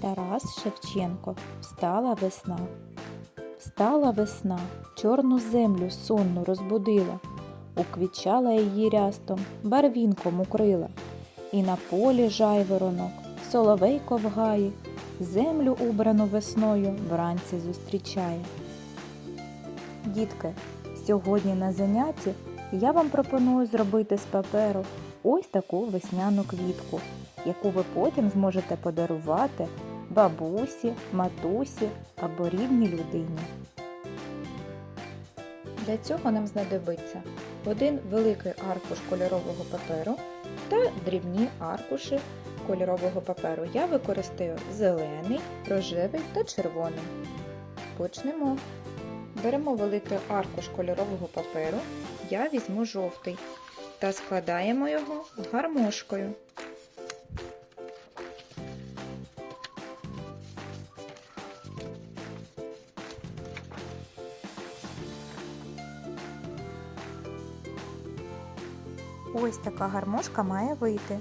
Тарас Шевченко. Встала весна. Встала весна, чорну землю сонну розбудила, уквічала її рястом, барвінком укрила, і на полі жайворонок, соловейко в гаї, землю убрану весною вранці зустрічає. Дітки, сьогодні на занятті я вам пропоную зробити з паперу ось таку весняну квітку, яку ви потім зможете подарувати бабусі, матусі або рідній людині. Для цього нам знадобиться один великий аркуш кольорового паперу та дрібні аркуші кольорового паперу. Я використаю зелений, рожевий та червоний. Почнемо. Беремо великий аркуш кольорового паперу, я візьму жовтий та складаємо його гармошкою. Ось така гармошка має вийти.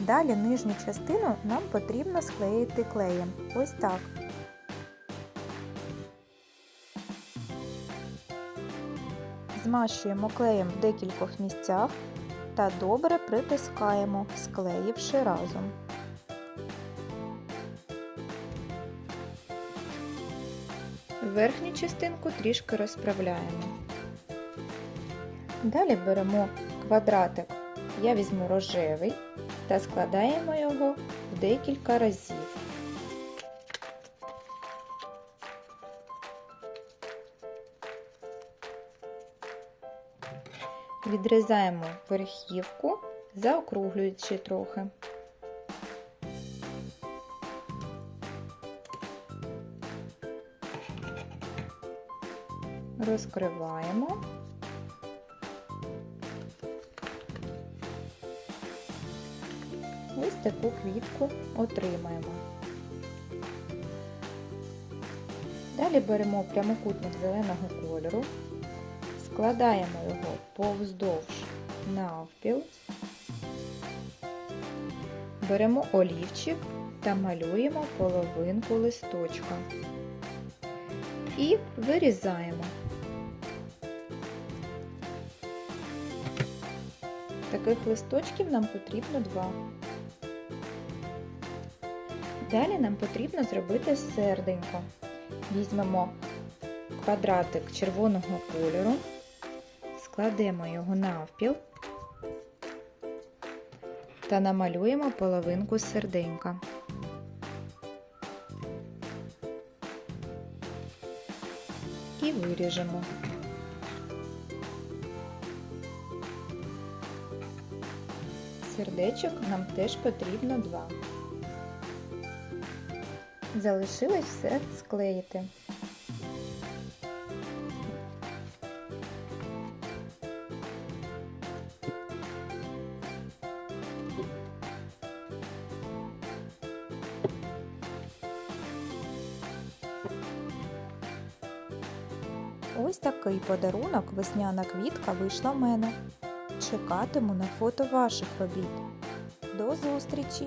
Далі нижню частину нам потрібно склеїти клеєм. Ось так. Змащуємо клеєм в декількох місцях та добре притискаємо, склеївши разом. Верхню частинку трішки розправляємо. Далі беремо квадратик, я візьму рожевий та складаємо його в декілька разів. Відрізаємо верхівку, заокруглюючи трохи. Розкриваємо. Ось таку квітку отримаємо. Далі беремо прямокутник зеленого кольору, складаємо його повздовж навпіл, беремо олівчик та малюємо половинку листочка і вирізаємо. Таких листочків нам потрібно два. Далі нам потрібно зробити серденько. Візьмемо квадратик червоного кольору, складемо його навпіл та намалюємо половинку серденька. І виріжемо. Сердечок нам теж потрібно два. Залишилось все склеїти. Ось такий подарунок весняна квітка вийшла в мене. Чекатиму на фото ваших робіт. До зустрічі!